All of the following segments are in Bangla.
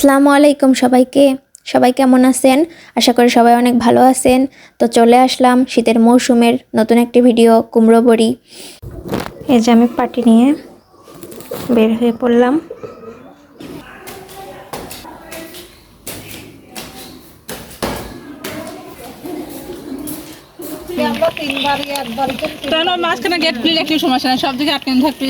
আসসালামু আলাইকুম সবাইকে। সবাই কেমন আছেন? আশা করি সবাই অনেক ভালো আছেন। তো চলে আসলাম শীতের মৌসুমের নতুন একটি ভিডিও কুমড়ো বড়ি। এই যে আমি পাটি নিয়ে বের হয়ে পড়লাম। কেন মাঝখানে গেট খুলে রাখলে সমস্যা নাই। সব দিকে আটকানো থাকবে।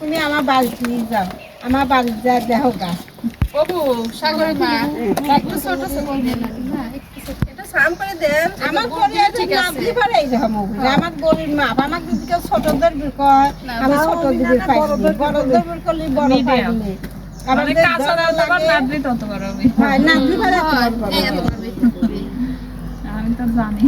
তুমি আমার বাড়িতে নিয়ে যাও আমার বাড়িতে যা দেখো গাছ বাবু সাগরের মা একটু ছোট। ছোট আমার পরিবার না দিবারে এই রকম। আমার গরিব আমার যদি কেউ ছোটদের বিল কয় আমি বড়দের বিল করলে বড় আমাদের যারা লাগে নাচবি তত বড় হবে হয় আমি তো জানি।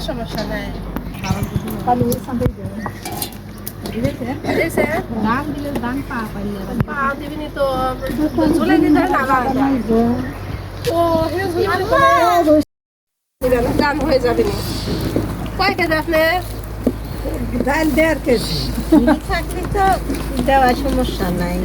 সমস্যা? নাই। সমস্যা নাই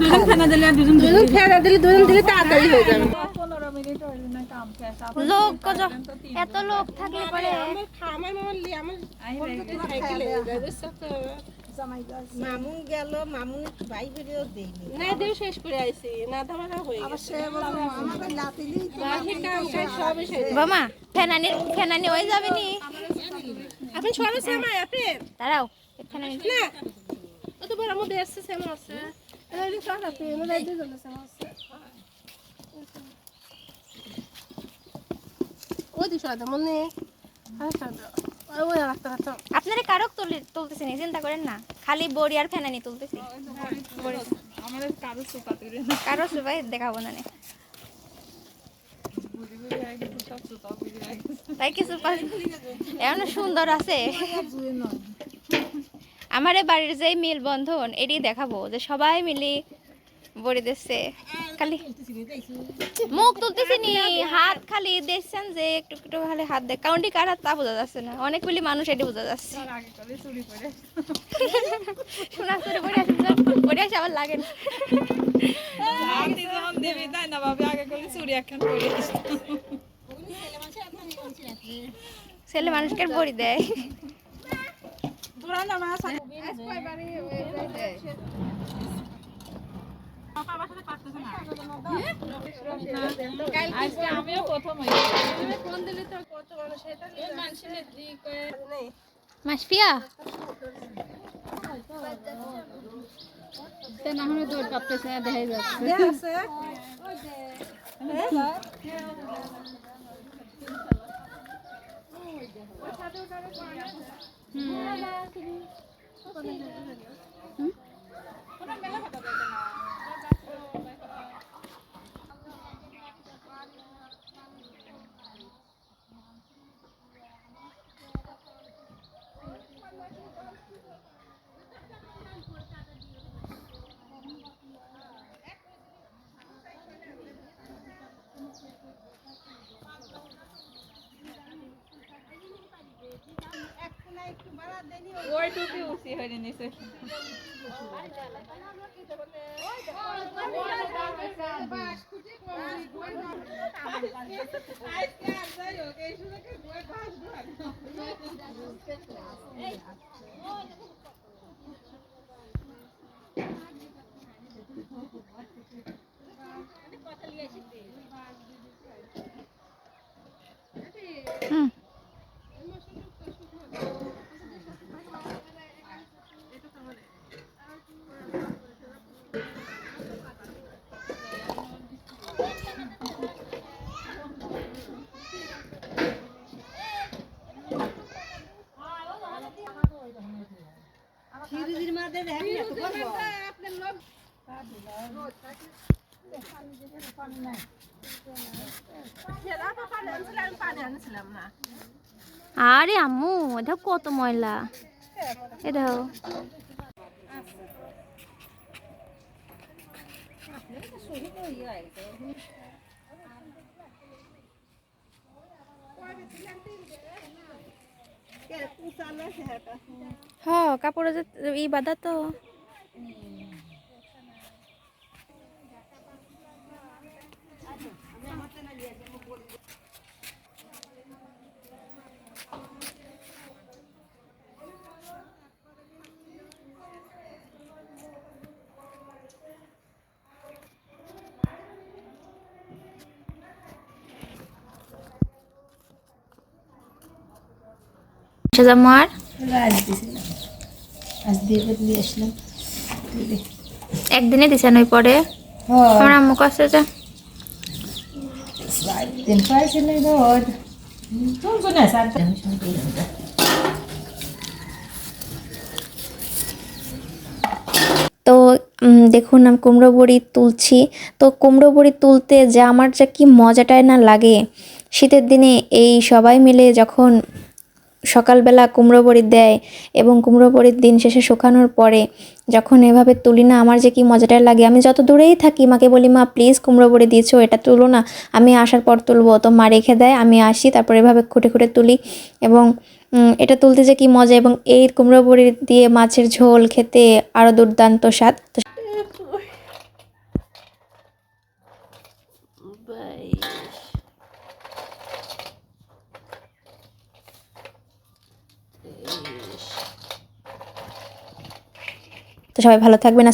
দুজন ফেনা দিলে দুজন ফেরা দিলে দুজন দিলে তাড়াতাড়ি হয়ে যাবে। লোক এত লোক থাকলে পরে মামুন গেল মামুন ভাই বেরিয়েও দেয়নি না শেষ করে আইছি না ধামাকা হয়ে গেছে বামা ফেনানি ফেনানি হয়ে যাবে নি। আপনি সবাই সামাই আপনি? দাঁড়াও ফেনানি না ও তো বড় মধ্যে আসছে সেমন আছে। এটা সব আপনি হয় দুজন আছে। ওই দিশা মনে আচ্ছা রাখতে আপনারা কারক তুলি তুলতেছি না চিন্তা করেন না। খালি বড়ি আর ফেনানি তুলতেছি। কারও তৈরি কারও সবাই দেখাবো না তাই কিছু এমন সুন্দর আছে। আমার বাড়ির যে মিল বন্ধন এটি দেখাবো যে সবাই মিলি বড়ি দিচ্ছে খালি মুখ তুলতেছি নি হাত খালি দেখছেন যে একটু একটু খালি হাত দেখ কারণ কার হাত তা বোঝা যাচ্ছে না। অনেকগুলি মানুষ এটি বোঝা যাচ্ছে। আগে চুরি করে। শোনা করে বড়ি আসে আবার লাগে না। ছেলে মানুষকে বড়ি দেয়। তোরা না মা আজকে আমিও প্রথম ফোন দিলে তো কত মানুষ এটা মানুষের দিক নেই মাসপিয়া না হলে দৌড় কাঁপতেছে দেখা যাচ্ছে। আছে? ওই টুপি উসি হয়ে নিছে হুম আরে আম্মু এটা কত ময়লা এটাও হ্যাঁ কাপড়ে যে ই বাধা তো। আর? আসলাম একদিনে দিছেন ওই পরে? আমার আম্মু কাছে যে তো দেখুন আমি কুমড়ো বড়ি তুলছি। তো কুমড়ো বড়ি তুলতে যে আমার যা কি মজাটাই না লাগে শীতের দিনে এই সবাই মিলে যখন সকালবেলা কুমড়ো বড়ি দেয় এবং কুমড়ো বড়ির দিন শেষে শুকানোর পরে যখন এভাবে তুলি, না, আমার যে কি মজাটা লাগে, আমি যত দূরেই থাকি, মাকে বলি, মা প্লিজ কুমড়ো বড়ি দিয়েছ, এটা তুলো না, আমি আসার পর তুলবো। তো মা রেখে দেয়, আমি আসি, তারপর এভাবে খুঁটে খুঁটে তুলি এবং এটা তুলতে যে কি মজা এবং এই কুমড়ো বড়ি দিয়ে মাছের ঝোল খেতে আরও দুর্দান্ত স্বাদ। তো সবাই ভালো থাকবেন